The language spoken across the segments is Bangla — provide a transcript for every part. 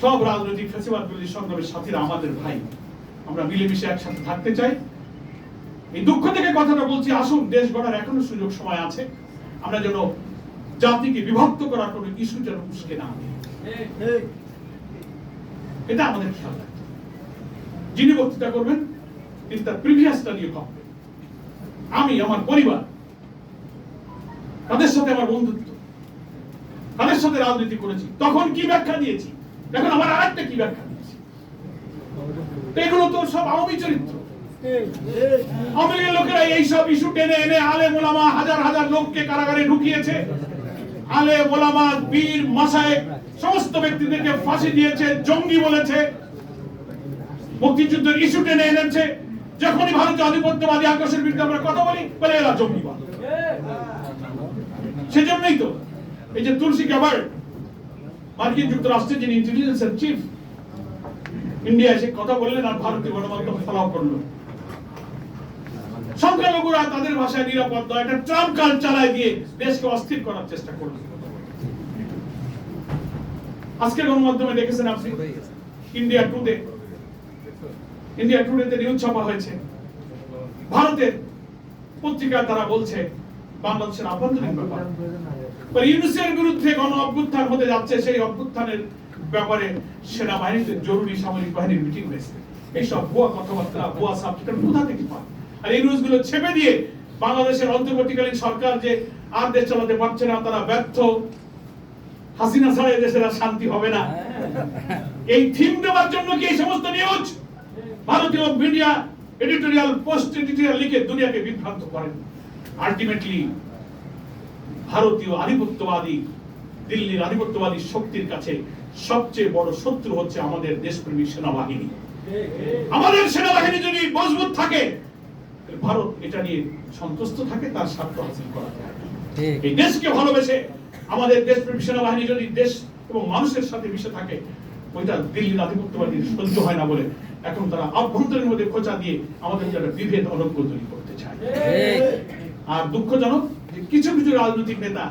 সব রাজনৈতিক ফেসিবাদ বিরোধী সংগ্রামের সাথীরা আমাদের ভাই। আমরা মিলেমিশে একসাথে থাকতে চাই। এই দুঃখ থেকে কথাটা বলছি, আসুন, দেশ গড়ার এখনও সুযোগ সময় আছে। আমরা যেন জাতিকে বিভক্ত করার কোনো ইস্যু যেন উস্কে না এটা আমাদের খেয়াল রাখতে যিনি বক্তৃতা করবেন, তিনি তার প্রিভিয়াসটা নিয়ে ভাববেন। আমি, আমার পরিবার, তাদের সাথে আমার বন্ধুত্ব, তাদের সাথে রাজনীতি করেছি, তখন কি ব্যাখ্যা দিয়েছি? আমার আরেকটা কি ব্যাখ্যা এগুলো তো সব আওয়ামী চরিত্র। আওয়ামী লীগের লোকেরা এইসব ইস্যু টেনে এনে আলে মোলামা হাজার হাজার লোককে কারাগারে ঢুকিয়েছে। আলে মোলামা বীর মাসায়েক সমস্ত ব্যক্তিদেরকে ফাঁসি দিয়েছে জঙ্গি বলেছে। মুক্তিযুদ্ধের ইস্যু টেনে এনেছে। যখনই ভারতীয় আধিপত্যবাদী আকাশের বিরুদ্ধে আমরা কথা বলি বলে এরা জঙ্গিবাদ। সেজন্যই তো এই যে তুলসী গ্যাবার্ড মার্কিন যুক্তরাষ্ট্রের যিনি ইন্টেলিজেন্সের চিফ ইন্ডিয়া এসে কথা বললেন আর ভারতীয় গণমাধ্যম ফলাও করল। সংখ্যালঘুরা তাদের ভাষায় নিরাপদ নয় একটা ট্রাম্প কার্ড চালায় দিয়ে দেশকে অস্থির করার চেষ্টা করল। আজকে গণমাধ্যমে দেখেছেন আপনি ইন্ডিয়া টুডে ইন্ডিয়া টুডেতে নিউজ ছাপা হয়েছে। ভারতের পত্রিকায় তারা বলছে, বাংলাদেশের আভ্যন্তরীণ ব্যাপার। ইউনুসের বিরুদ্ধে গণ অভ্যুত্থান হতে যাচ্ছে, সেই অভ্যুত্থানের ব্যাপারে সেনাবাহিনীতে জরুরি সামরিক বাহিনীর মিটিং হয়েছে। এইসব ভুয়া কথাবার্তা, ভুয়া সাবজেক্ট কোথা থেকে পান আর এই নিউজগুলো ছেপে দিয়ে বাংলাদেশের অন্তর্বর্তীকালীন সরকার যে আর দেশ চালাতে পারছে না, তারা ব্যর্থ। হাসিনা ছাড়া দেশের আর শান্তি হবে না। এই থিম দেওয়ার জন্য কি এই সমস্ত নিউজ ভারতীয় মিডিয়া এডিটোরিয়াল পোস্ট এডিটোরিয়াল লিখে দুনিয়াকে বিভ্রান্ত করেন। আলটিমেটলি ভারতীয় আধিপত্যবাদী দিল্লির আধিপত্যবাদী শক্তির কাছে সবচেয়ে বড় শত্রু হচ্ছে আমাদের দেশপ্রেমী সেনাবাহিনী। আমাদের সেনাবাহিনী যদি মজবুত থাকে ভারত এটা নিয়ে সন্তুষ্ট থাকে তার স্বার্থ হাসিল করা যায়। এই দেশকে ভালোবেসে আমাদের দেশপ্রেমী সেনাবাহিনী যদি দেশ এবং মানুষের সাথে মিশে থাকে ওইটা দিল্লির আধিপত্যবাদী সহ্য হয় না বলে এখন তারা অভ্যন্তরীণ মধ্যে খোঁচা দিয়ে আমাদের যারা বিভেদ অনজ্ঞ তৈরি করতে চায়। আর দুঃখজনক কিছু কিছু রাজনৈতিক নেতা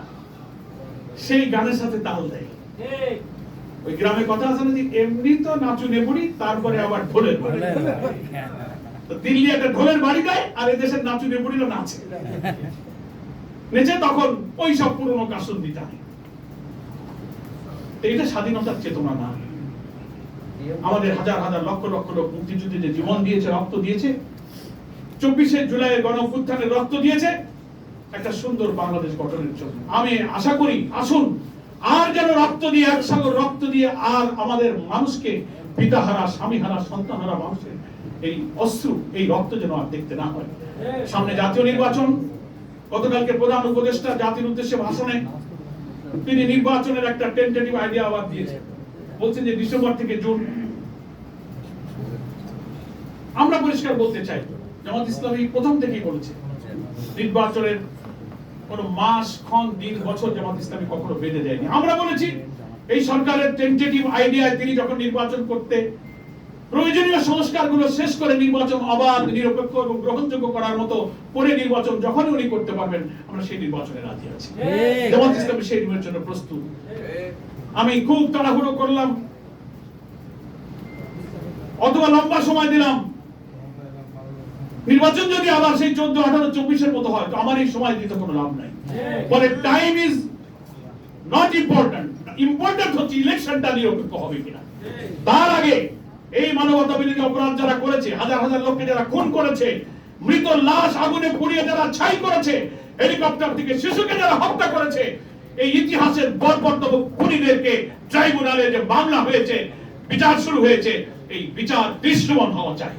সেই গানের সাথে তাল দেয়। ওই গ্রামে কথা আছে না যে এমনি তো নাচু নেবুড়ি তারপরে আবার ঢোলের বাড়ি। দিল্লি একটা ঢোলের বাড়ি দেয় আর এদেশের নাচু নেবুড়িরা নাচে। নেচে তখন ওই সব পুরনো কাসন দিতে হয় এটা স্বাধীনতার চেতনা না। আমাদের হাজার হাজার লক্ষ লক্ষ লোক মুক্তিযুদ্ধে যে জীবন দিয়েছে রক্ত দিয়েছে চব্বিশে জুলাই গণ রক্ত দিয়েছে একটা সুন্দর বাংলাদেশ গঠনের জন্য। আমি আশা করি, আসুন, আর যেন রক্ত দিয়ে, এক সাগর রক্ত দিয়ে আর আমাদের মানুষকে, পিতাহারা, স্বামীহারা, সন্তানহারা মানুষের এই অশ্রু, এই রক্ত যেন আর দেখতে না হয়। সামনে জাতীয় নির্বাচন, গতকালকে প্রধান উপদেষ্টা জাতির উদ্দেশ্যে ভাষণে তিনি নির্বাচনের একটা টেন্টেটিভ আইডিয়া আবার দিয়েছেন। বলছেন যে ডিসেম্বর থেকে জুন। আমরা পরিষ্কার বলতে চাই, জামাত ইসলামী প্রথম থেকেই বলেছে, নির্বাচনের কোন মাস ক্ষণ দিন বছর জামাত ইসলামী কখনো বেঁধে দেয়নি। আমরা বলেছি এই সরকারের টেন্টেটিভ আইডিয়ায় তিনি যখন নির্বাচন করতে প্রয়োজনীয় সংস্কারগুলো শেষ করে নির্বাচন অবাধ নিরপেক্ষ এবং গ্রহণযোগ্য করার মতো করে নির্বাচন যখন উনি করতে পারবেন আমরা সেই নির্বাচনে রাজি আছি। ঠিক। জামাত ইসলামী সেই নির্বাচনের প্রস্তুত। আমি খুব তাড়াহুড়ো করলাম অথবা লম্বা সময় দিলাম। নির্বাচন যদি আবার সেই চোদ্দ, আঠারো, চব্বিশের মতো হয়, তো আমার এই সময় দিতে কোনো লাভ নাই। বলে time is not important important হচ্ছে ইলেকশনটা নিরপেক্ষ হবে কিনা। তার আগে এই মানবতা বিরোধী অপরাধ যারা করেছে, হাজার হাজার লোককে যারা খুন করেছে, মৃত লাশ আগুনে পুড়িয়ে যারা ছাই করেছে হেলিকপ্টার থেকে শিশুকে যারা হত্যা করেছে, এই ইতিহাসের বর্বরতম খুনিদেরকে ট্রাইব্যুনালে যে মামলা হয়েছে, বিচার শুরু হয়েছে, এই বিচার দৃশ্যমান হওয়া চাই।